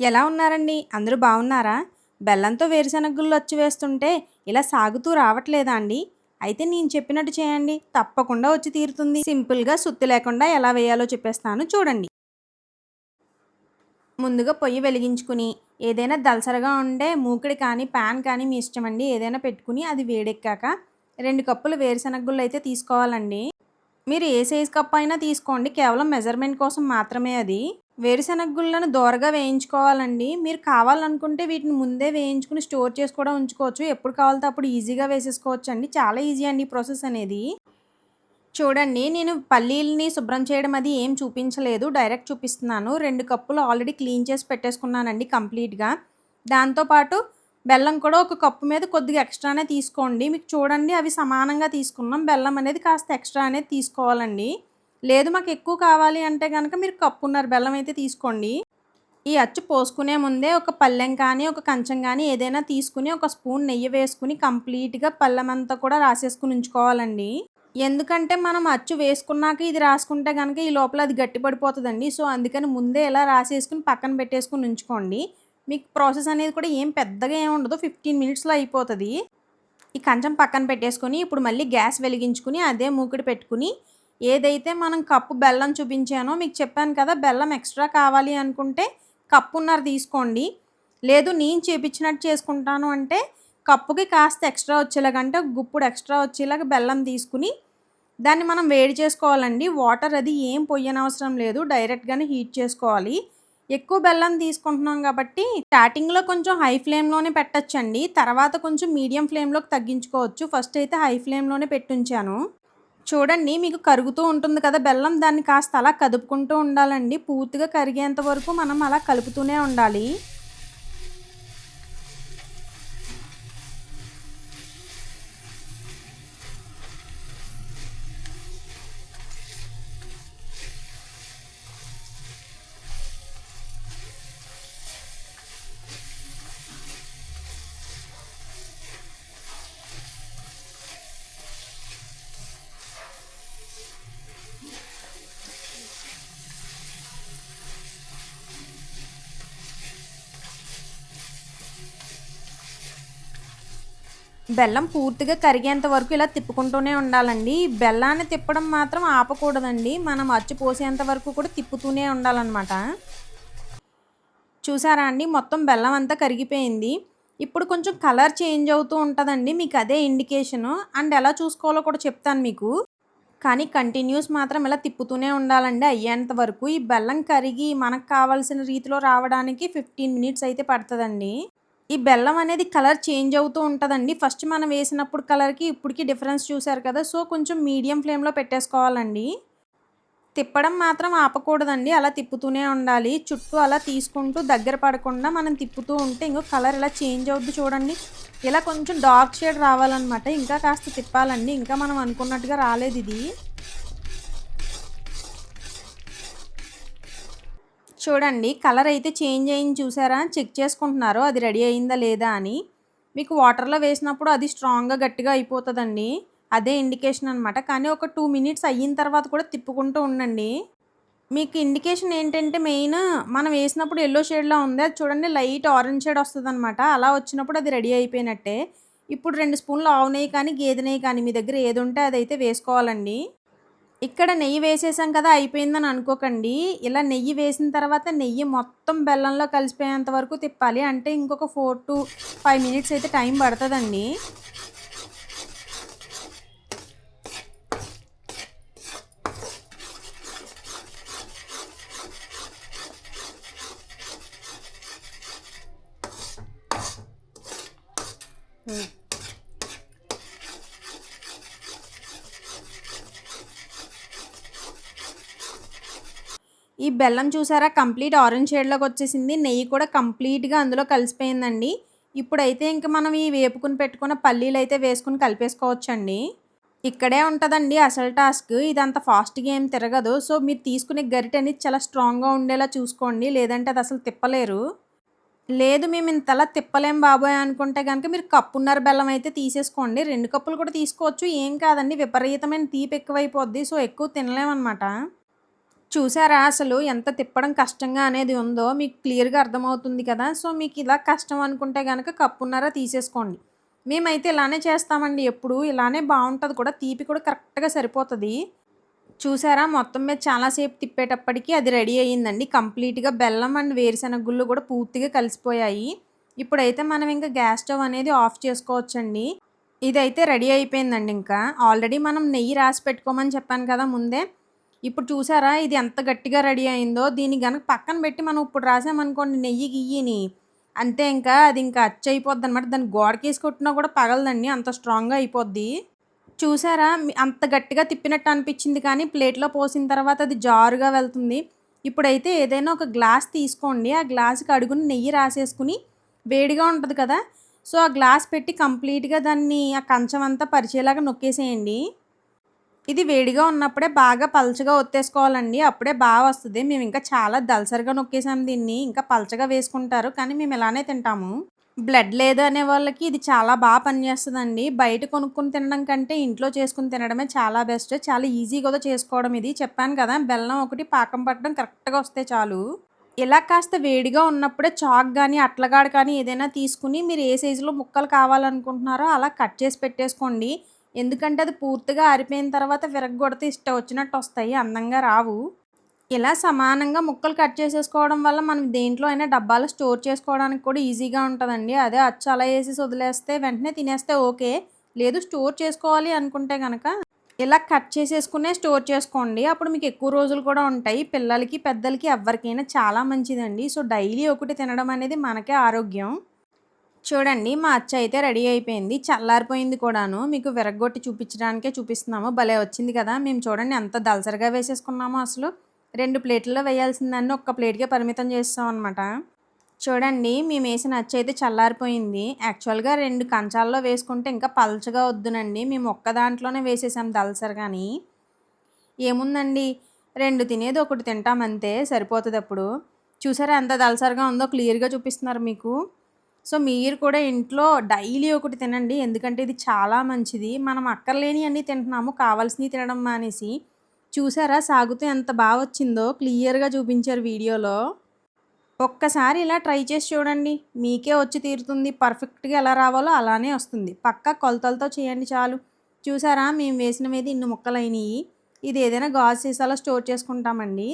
ఎలా ఉన్నారండి? అందరూ బాగున్నారా? బెల్లంతో వేరుశెనగగుళ్ళు వచ్చి వేస్తుంటే ఇలా సాగుతూ రావట్లేదా అండి? అయితే నేను చెప్పినట్టు చేయండి. తప్పకుండా వచ్చి తీరుతుంది. సింపుల్గా సుత్తి లేకుండా ఎలా వేయాలో చెప్పేస్తాను చూడండి. ముందుగా పొయ్యి వెలిగించుకుని ఏదైనా దలసరగా ఉండే మూకిడి కానీ ప్యాన్ కానీ మీ ఇష్టం అండి. ఏదైనా పెట్టుకుని అది వేడెక్కాక రెండు కప్పులు వేరుశనగగుళ్ళు అయితే తీసుకోవాలండి. మీరు ఏ సైజ్ కప్ అయినా తీసుకోండి. కేవలం మెజర్మెంట్ కోసం మాత్రమే అది. వేరుశనగ గుళ్ళను దోరగా వేయించుకోవాలండి. మీరు కావాలనుకుంటే వీటిని ముందే వేయించుకుని స్టోర్ చేసి కూడా ఉంచుకోవచ్చు. ఎప్పుడు కావాలితే అప్పుడు ఈజీగా వేసేసుకోవచ్చు అండి చాలా ఈజీ అండి ఈ ప్రాసెస్ అనేది. చూడండి నేను పల్లీలని శుభ్రం చేయడం అది ఏం చూపించలేదు. డైరెక్ట్ చూపిస్తున్నాను. రెండు కప్పులు ఆల్రెడీ క్లీన్ చేసి పెట్టేసుకున్నానండి కంప్లీట్గా. దాంతోపాటు బెల్లం కూడా ఒక కప్పు మీద కొద్దిగా ఎక్స్ట్రానే తీసుకోండి. మీకు చూడండి అవి సమానంగా తీసుకున్నాం. బెల్లం అనేది కాస్త ఎక్స్ట్రా అనేది తీసుకోవాలండి. లేదు మాకు ఎక్కువ కావాలి అంటే కనుక మీరు కప్పున్నర బెల్లం అయితే తీసుకోండి. ఈ అచ్చు పోసుకునే ముందే ఒక పళ్ళెం కానీ ఒక కంచం కానీ ఏదైనా తీసుకుని ఒక స్పూన్ నెయ్యి వేసుకుని కంప్లీట్గా పళ్ళెం అంతా కూడా రాసేసుకుని ఉంచుకోవాలండి. ఎందుకంటే మనం అచ్చు వేసుకున్నాక ఇది రాసుకుంటే కనుక ఈ లోపల అది గట్టి పడిపోతుందండి సో అందుకని ముందే ఇలా రాసేసుకుని పక్కన పెట్టేసుకుని ఉంచుకోండి. మీకు ప్రాసెస్ అనేది కూడా ఏం పెద్దగా ఏమి ఉండదు. ఫిఫ్టీన్ మినిట్స్లో అయిపోతుంది. ఈ కంచం పక్కన పెట్టేసుకొని ఇప్పుడు మళ్ళీ గ్యాస్ వెలిగించుకుని అదే మూకుడు పెట్టుకుని ఏదైతే మనం కప్పు బెల్లం చూపించానో మీకు చెప్పాను కదా బెల్లం ఎక్స్ట్రా కావాలి అనుకుంటే కప్పున్నర తీసుకోండి. లేదు నేను చేపించినట్టు చేసుకుంటాను అంటే కప్పుకి కాస్త ఎక్స్ట్రా వచ్చేలాగంటే గుప్పుడు ఎక్స్ట్రా వచ్చేలాగా బెల్లం తీసుకుని దాన్ని మనం వేడి చేసుకోవాలండి. వాటర్ అది ఏం పొయ్యనవసరం లేదు డైరెక్ట్గానే హీట్ చేసుకోవాలి. ఎక్కువ బెల్లం తీసుకుంటున్నాం కాబట్టి స్టార్టింగ్లో కొంచెం హై ఫ్లేమ్లోనే పెట్టచ్చండి. తర్వాత కొంచెం మీడియం ఫ్లేమ్లోకి తగ్గించుకోవచ్చు. ఫస్ట్ అయితే హై ఫ్లేమ్లోనే పెట్టుంచాను. చూడండి మీకు కరుగుతూ ఉంటుంది కదా బెల్లం దాన్ని కాస్త అలా కదుపుకుంటూ ఉండాలండి. పూర్తిగా కరిగేంత వరకు మనం అలా కలుపుతూనే ఉండాలి. బెల్లం పూర్తిగా కరిగేంత వరకు ఇలా తిప్పుకుంటూనే ఉండాలండి. బెల్లాన్ని తిప్పడం మాత్రం ఆపకూడదండి. మనం అచ్చు పోసేంత వరకు కూడా తిప్పుతూనే ఉండాలన్నమాట. చూసారా అండి? మొత్తం బెల్లం అంతా కరిగిపోయింది. ఇప్పుడు కొంచెం కలర్ చేంజ్ అవుతూ ఉంటుందండి. మీకు అదే ఇండికేషను అండ్ ఎలా చూసుకోవాలో కూడా చెప్తాను మీకు. కానీ కంటిన్యూస్ మాత్రం ఇలా తిప్పుతూనే ఉండాలండి అయ్యేంత వరకు. ఈ బెల్లం కరిగి మనకు కావాల్సిన రీతిలో రావడానికి ఫిఫ్టీన్ మినిట్స్ అయితే పడుతుందండి. ఈ బెల్లం అనేది కలర్ చేంజ్ అవుతూ ఉంటుందండి. ఫస్ట్ మనం వేసినప్పుడు కలర్కి ఇప్పటికి డిఫరెన్స్ చూసారు కదా సో కొంచెం మీడియం ఫ్లేమ్లో పెట్టేసుకోవాలండి. తిప్పడం మాత్రం ఆపకూడదండి అలా తిప్పుతూనే ఉండాలి. చుట్టూ అలా తీసుకుంటూ దగ్గర పడకుండా మనం తిప్పుతూ ఉంటే ఇంకో కలర్ ఇలా చేంజ్ అవుద్ది చూడండి. ఇలా కొంచెం డార్క్ షేడ్ రావాలన్నమాట. ఇంకా కాస్త తిప్పాలండి. ఇంకా మనం అనుకున్నట్టుగా రాలేదు ఇది. చూడండి కలర్ అయితే చేంజ్ అయింది చూసారా? చెక్ చేసుకుంటున్నారు అది రెడీ అయిందా లేదా అని. మీకు వాటర్లో వేసినప్పుడు అది స్ట్రాంగ్గా గట్టిగా అయిపోతుందండి. అదే ఇండికేషన్ అనమాట కానీ ఒక టూ మినిట్స్ అయిన తర్వాత కూడా తిప్పుకుంటూ ఉండండి. మీకు ఇండికేషన్ ఏంటంటే మెయిన్ మనం వేసినప్పుడు ఎల్లో షేడ్లో ఉంది. అది చూడండి లైట్ ఆరెంజ్ షేడ్ వస్తుంది అనమాట అలా వచ్చినప్పుడు అది రెడీ అయిపోయినట్టే. ఇప్పుడు రెండు స్పూన్లు ఆవు నెయ్యి కానీ గేదె నెయ్యి కానీ మీ దగ్గర ఏది ఉంటే అదైతే వేసుకోవాలండి. ఇక్కడ నెయ్యి వేసేసాం కదా అయిపోయిందని అనుకోకండి. ఇలా నెయ్యి వేసిన తర్వాత నెయ్యి మొత్తం బెల్లంలో కలిసిపోయేంత వరకు తిప్పాలి. అంటే ఇంకొక ఫోర్ టు ఫైవ్ మినిట్స్ అయితే టైం పడుతుందండి. ఈ బెల్లం చూసారా? కంప్లీట్ ఆరెంజ్ షేడ్లోకి వచ్చేసింది. నెయ్యి కూడా కంప్లీట్గా అందులో కలిసిపోయిందండి. ఇప్పుడైతే ఇంకా మనం ఈ వేపుకుని పెట్టుకున్న పల్లీలు అయితే వేసుకుని కలిపేసుకోవచ్చండి. ఇక్కడే ఉంటుందండి అసలు టాస్క్. ఇదంత ఫాస్ట్గా ఏం తిరగదు. సో మీరు తీసుకునే గరిటె అనేది చాలా స్ట్రాంగ్గా ఉండేలా చూసుకోండి. లేదంటే అది అసలు తిప్పలేరు. లేదు మేము ఇంతలా తిప్పలేం బాబోయ్ అనుకుంటే కనుక మీరు కప్పున్నర బెల్లం అయితే తీసేసుకోండి. రెండు కప్పులు కూడా తీసుకోవచ్చు. ఏం కాదండి. విపరీతమైన తీపి ఎక్కువైపోద్ది. సో ఎక్కువ తినలేమన్నమాట. చూసారా అసలు ఎంత తిప్పడం కష్టంగా అనేది ఉందో మీకు క్లియర్‌గా అర్థమవుతుంది కదా! సో, మీకు ఇలా కష్టం అనుకుంటే కనుక కప్పున్నర తీసేసుకోండి. మేమైతే ఇలానే చేస్తామండి ఎప్పుడు. ఇలానే బాగుంటుంది కూడా. తీపి కూడా కరెక్ట్‌గా సరిపోతుంది చూసారా మొత్తం మీద చాలాసేపు తిప్పేటప్పటికీ తిప్పేటప్పటికి అది రెడీ అయ్యిందండి. కంప్లీట్‌గా బెల్లం అండ్ వేరుశెనగ గుళ్ళు కూడా పూర్తిగా కలిసిపోయాయి. ఇప్పుడైతే మనం ఇంకా గ్యాస్ స్టవ్ అనేది ఆఫ్ చేసుకోవచ్చండి. ఇదైతే రెడీ అయిపోయిందండి ఇంకా. ఆల్రెడీ మనం నెయ్యి రాసి పెట్టుకోమని చెప్పాను కదా ముందే. ఇప్పుడు చూసారా ఇది ఎంత గట్టిగా రెడీ అయిందో. దీన్ని కనుక పక్కన పెట్టి మనం ఇప్పుడు రాసామనుకోండి నెయ్యి గియ్యిని అంతే ఇంకా అది ఇంకా అచ్చయిపోద్దనమాట. దాన్ని గోడకేసి కొట్టినా కూడా పగలదండి. అంత స్ట్రాంగ్‌గా అయిపోద్ది. చూసారా అంత గట్టిగా తిప్పినట్టు అనిపించింది కానీ ప్లేట్‌లో పోసిన తర్వాత అది జారుగా వెళ్తుంది. ఇప్పుడైతే ఏదైనా ఒక గ్లాస్ తీసుకోండి. ఆ గ్లాస్‌కి అడుగున నెయ్యి రాసేసుకొని వేడిగా ఉంటుంది కదా! సో, ఆ గ్లాస్ పెట్టి కంప్లీట్‌గా దాన్ని ఆ కంచం అంతా పరిచేలాగా నొక్కేసేయండి. ఇది వేడిగా ఉన్నప్పుడే బాగా పల్చగా ఒత్తేసుకోవాలండి. అప్పుడే బాగా వస్తుంది మేము ఇంకా చాలా దళసరిగా నొక్కేసాం దీన్ని. ఇంకా పల్చగా వేసుకుంటారు. కానీ మేము ఇలానే తింటాము. బ్లడ్ లేదు అనే వాళ్ళకి ఇది చాలా బాగా పనిచేస్తుందండి బయట కొనుక్కొని తినడం కంటే ఇంట్లో చేసుకుని తినడమే చాలా బెస్ట్. చాలా ఈజీ కూడా చేసుకోవడం ఇది. చెప్పాను కదా! బెల్లం ఒకటి పాకం పట్టడం కరెక్ట్‌గా వస్తే చాలు. ఇలా కాస్త వేడిగా ఉన్నప్పుడే చాక్ కానీ అట్లగాడ కానీ ఏదైనా తీసుకుని మీరు ఏ సైజులో ముక్కలు కావాలనుకుంటున్నారో అలా కట్ చేసి పెట్టేసుకోండి. ఎందుకంటే అది పూర్తిగా ఆరిపోయిన తర్వాత విరగొడితే ఇష్టం వచ్చినట్టు వస్తాయి. అందంగా రావు. ఇలా సమానంగా ముక్కలు కట్ చేసేసుకోవడం వల్ల మనం దేంట్లో అయినా డబ్బాలో స్టోర్ చేసుకోవడానికి కూడా ఈజీగా ఉంటుందండి అదే అచ్చు అలా వేసేసి వదిలేస్తే వెంటనే తినేస్తే ఓకే. లేదు స్టోర్ చేసుకోవాలి అనుకుంటే కనుక ఇలా కట్ చేసేసుకునే స్టోర్ చేసుకోండి. అప్పుడు మీకు ఎక్కువ రోజులు కూడా ఉంటాయి. పిల్లలకి, పెద్దలకి ఎవరికైనా చాలా మంచిదండి. సో, డైలీ ఒకటి తినడం అనేది మనకే ఆరోగ్యం. చూడండి మా అచ్చ అయితే రెడీ అయిపోయింది. చల్లారిపోయింది కూడాను. మీకు విరగొట్టి చూపించడానికే చూపిస్తున్నాము. భలే వచ్చింది కదా! మేము చూడండి ఎంత దళసరిగా వేసేసుకున్నామో అసలు. 2 ప్లేట్‌ల్లో వేయాల్సిన ఒక్క ప్లేట్‌కే పరిమితం చేసేసామనమాట. చూడండి మేము వేసిన అచ్చ అయితే చల్లారిపోయింది. యాక్చువల్‌గా రెండు కంచాల్లో వేసుకుంటే ఇంకా పల్చగా వద్దునండి. మేము ఒక్క దాంట్లోనే వేసేసాం కానీ ఏముందండి రెండు తినేది ఒకటి తింటాం అంతే అప్పుడు చూసారా ఎంత దళసరిగా ఉందో క్లియర్‌గా చూపిస్తున్నారు మీకు. సో, మీరు కూడా ఇంట్లో డైలీ ఒకటి తినండి. ఎందుకంటే ఇది చాలా మంచిది. మనం అక్కర్లేని అన్నీ తింటున్నాము. కావాల్సినవి తినడం మానేసి. చూసారా సాగుతూ ఎంత బాగా వచ్చిందో క్లియర్‌గా చూపించారు వీడియోలో. ఒక్కసారి ఇలా ట్రై చేసి చూడండి. మీకే వచ్చి తీరుతుంది. పర్ఫెక్ట్‌గా ఎలా రావాలో అలానే వస్తుంది. పక్కా కొలతలతో చేయండి చాలు. చూసారా మేము వేసినవైతే ఇన్ని ముక్కలైనవి ఇది ఏదైనా గాజు సీసాలో స్టోర్ చేసుకుంటామండి.